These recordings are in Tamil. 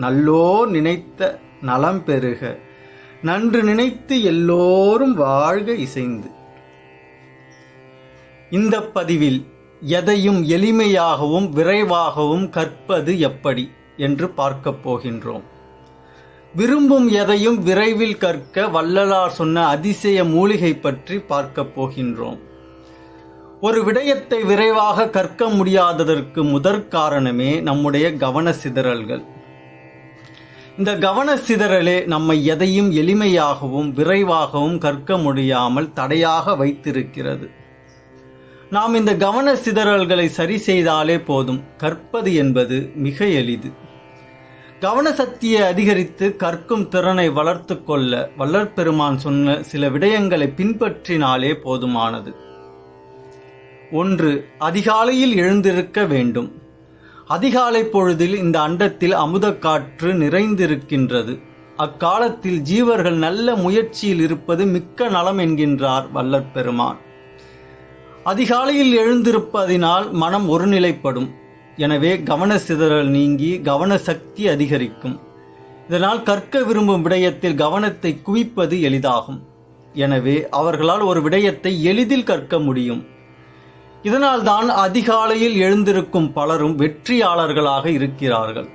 நல்லோர் நினைத்த நலம் பெறுக நன்று நினைத்து எல்லோரும் வாழ்க இசைந்து. இந்த பதிவில் எதையும் எளிமையாகவும் விரைவாகவும் கற்பது எப்படி என்று பார்க்கப் போகின்றோம். விரும்பும் எதையும் விரைவில் கற்க வள்ளலார் சொன்ன அதிசய மூலிகை பற்றி பார்க்கப் போகின்றோம். ஒரு விடயத்தை விரைவாக கற்க முடியாததற்கு முதற் காரணமே நம்முடைய கவன சிதறல்கள் இந்த கவன சிதறலே நம்மை எதையும் எளிமையாகவும் விரைவாகவும் கற்க முடியாமல் தடையாக வைத்திருக்கிறது. நாம் இந்த கவன சிதறல்களை சரி செய்தாலே போதும். கற்பது என்பது மிக எளிது. கவன சக்தியை அதிகரித்து கற்கும் திறனை வளர்த்து கொள்ள வல்லற்பெருமான் சொன்ன சில விடயங்களை பின்பற்றினாலே போதுமானது. ஒன்று அதிகாலையில் எழுந்திருக்க வேண்டும். அதிகாலை பொழுதில் இந்த அண்டத்தில் அமுதக்காற்று நிறைந்திருக்கின்றது. அக்காலத்தில் ஜீவர்கள் நல்ல முயற்சியில் இருப்பது மிக்க நலம் என்கின்றார் வல்லற்பெருமான். அதிகாலையில் எழுந்திருப்பதினால் மனம் ஒருநிலைப்படும். எனவே கவன சிதறல் நீங்கி கவன சக்தி அதிகரிக்கும். இதனால் கற்க விரும்பும் விடயத்தில் கவனத்தை குவிப்பது எளிதாகும். எனவே அவர்களால் ஒரு விடயத்தை எளிதில் கற்க முடியும். இதனால்தான் அதிகாலையில் எழுந்திருக்கும் பலரும் வெற்றியாளர்களாக இருக்கிறார்கள்.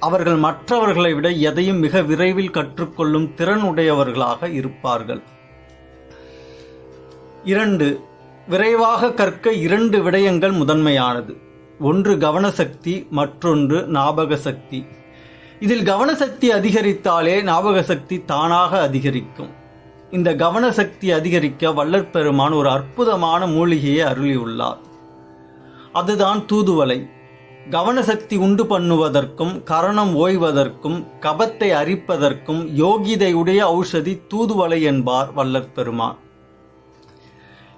அவர்கள் மற்றவர்களை விட எதையும் மிக விரைவில் கற்றுக்கொள்ளும் திறனுடையவர்களாக இருப்பார்கள். இரண்டு விரைவாக கற்க இரண்டு விடயங்கள் முதன்மையானது. ஒன்று கவனசக்தி மற்றொன்று ஞாபக சக்தி இதில் கவனசக்தி அதிகரித்தாலே ஞாபக சக்தி தானாக அதிகரிக்கும். இந்த கவனசக்தி அதிகரிக்க வல்லற்பெருமான் ஒரு அற்புதமான மூலிகையை அருளியுள்ளார். அதுதான் தூதுவளை. கவனசக்தி உண்டு பண்ணுவதற்கும் கரணம் ஓய்வதற்கும் கபத்தை அரிப்பதற்கும் யோகிதையுடைய ஔஷதி தூதுவலை என்பார் வள்ளற்பெருமான்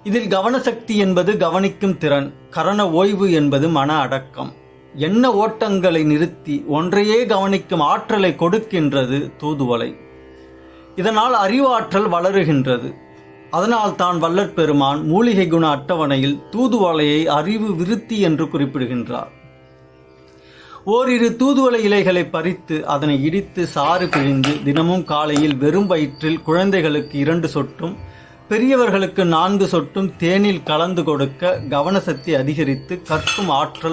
இதில் கவனசக்தி என்பது கவனிக்கும் திறன் கரண ஓய்வு என்பது மன அடக்கம். எண்ண ஓட்டங்களை நிறுத்தி ஒன்றையே கவனிக்கும் ஆற்றலை கொடுக்கின்றது தூதுவலை இதனால் அறிவாற்றல் வளருகின்றது. அதனால் தான் வல்லற் பெருமான் மூலிகை குண அட்டவணையில் தூதுவளையை அறிவு விருத்தி என்று குறிப்பிடுகின்றார். ஓரிரு தூதுவளை இலைகளை பறித்து அதனை இடித்து சாறு பிழிந்து தினமும் காலையில் வெறும் வயிற்றில் குழந்தைகளுக்கு இரண்டு சொட்டும் பெரியவர்களுக்கு நான்கு சொட்டும் தேனில் கலந்து கொடுக்க கவனசக்தி அதிகரித்து கற்கும் ஆற்றல்